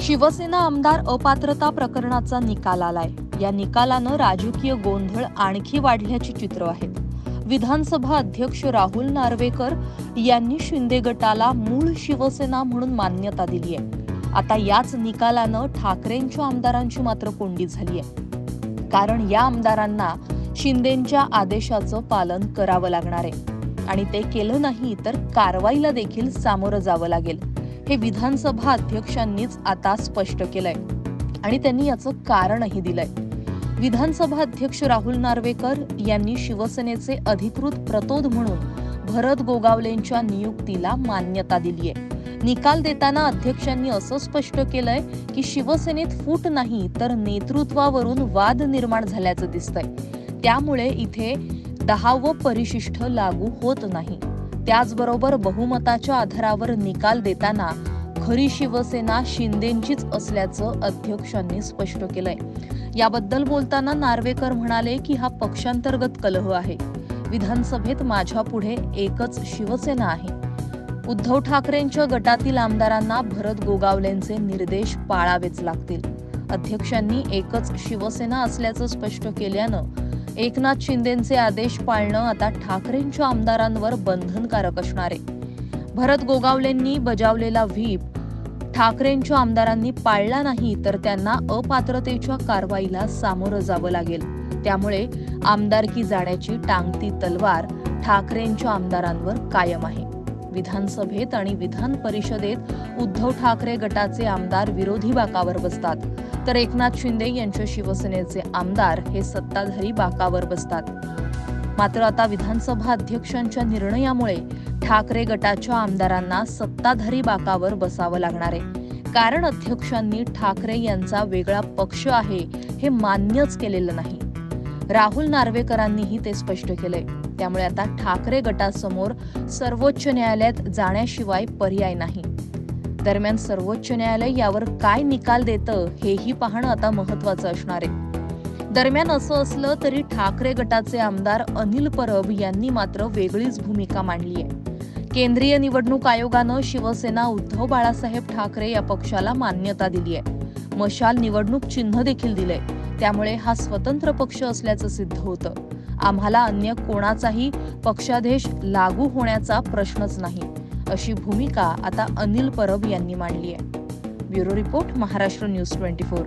शिवसेना आमदार अपात्रता प्रकरणाचा निकाल आलाय. या निकालानं राजकीय गोंधळ आणखी वाढल्याची चित्र आहेत. विधानसभा अध्यक्ष राहुल नार्वेकर यांनी शिंदे गटाला मूळ शिवसेना म्हणून मान्यता दिली आहे. आता याच निकालानं ठाकरेंच्या आमदारांची मात्र कोंडी झाली आहे. कारण या आमदारांना शिंदेच्या आदेशाचं पालन करावं लागणार आहे. आणि ते केलं नाही तर कारवाईला देखील सामोरं जावं लागेल. हे विधानसभा अध्यक्षांनीच आता स्पष्ट केलंय. आणि त्यांनी याचं कारणही दिलंय. विधानसभा अध्यक्ष राहुल नार्वेकर यांनी शिवसेनेचे अधिकृत प्रतोद म्हणून भरत गोगावलेंच्या नियुक्तीला मान्यता दिली आहे. निकाल देताना अध्यक्षांनी असं स्पष्ट केलंय की शिवसेनेत फूट नाही तर नेतृत्वावरून वाद निर्माण झाल्याचं दिसतंय. त्यामुळे इथे दहावं परिशिष्ट लागू होत नाही. त्याचबरोबर बहुमताच्या आधारावर निकाल देताना खरी शिवसेना शिंदेंचीच असल्याचं अध्यक्षांनी स्पष्ट केलंय. याबद्दल बोलताना नार्वेकर म्हणाले की हा पक्षांतर्गत कलह आहे. विधानसभेत माझ्या पुढे एकच शिवसेना आहे. उद्धव ठाकरेंच्या गटातील आमदारांना भरत गोगावलेंचे निर्देश पाळावेच लागतील. अध्यक्षांनी एकच शिवसेना असल्याचं स्पष्ट केल्यानं एकनाथ शिंदेचे आदेश पाळणं आता ठाकरेंच्या आमदारांवर बंधनकारक असणार आहे. भरत गोगावलेंनी बजावलेला व्हीप ठाकरेंच्या आमदारांनी पाळला नाही तर त्यांना अपात्रतेच्या कारवाईला सामोरं जावं लागेल. त्यामुळे आमदारकी जाण्याची टांगती तलवार ठाकरेंच्या आमदारांवर कायम आहे. विधानसभेत आणि विधान परिषदेत उद्धव ठाकरे गटाचे आमदार विरोधी बाकावर बसतात. तर एकनाथ शिंदे यांच्या शिवसेनेचे आमदार हे सत्ताधारी बाकावर बसतात. मात्र आता विधानसभा अध्यक्षांच्या निर्णयामुळे ठाकरे गटाच्या आमदारांना सत्ताधारी बाकावर बसावं लागणार आहे. कारण अध्यक्षांनी ठाकरे यांचा वेगळा पक्ष आहे हे मान्यच केलेलं नाही. राहुल नार्वेकरांनीही ते स्पष्ट केलंय. त्यामुळे आता ठाकरे गटासमोर सर्वोच्च न्यायालयात जाण्याशिवाय पर्याय नाही. दरम्यान सर्वोच्च न्यायालय यावर काय निकाल देतं हेही पाहणं आता महत्वाचं असणार आहे. दरम्यान असं असलं तरी ठाकरे गटाचे आमदार अनिल परब यांनी मात्र वेगळीच भूमिका मांडली आहे. केंद्रीय निवडणूक आयोगानं शिवसेना उद्धव बाळासाहेब ठाकरे या पक्षाला मान्यता दिली आहे. मशाल निवडणूक चिन्ह देखील दिलंय. त्यामुळे हा स्वतंत्र पक्ष असल्याचं सिद्ध होतं. आम्हाला अन्य कोणाचाही पक्षादेश लागू होण्याचा प्रश्नच नाही. अशी भूमिका आता अनिल परब यांनी मांडली आहे. Bureau report Maharashtra news twenty four.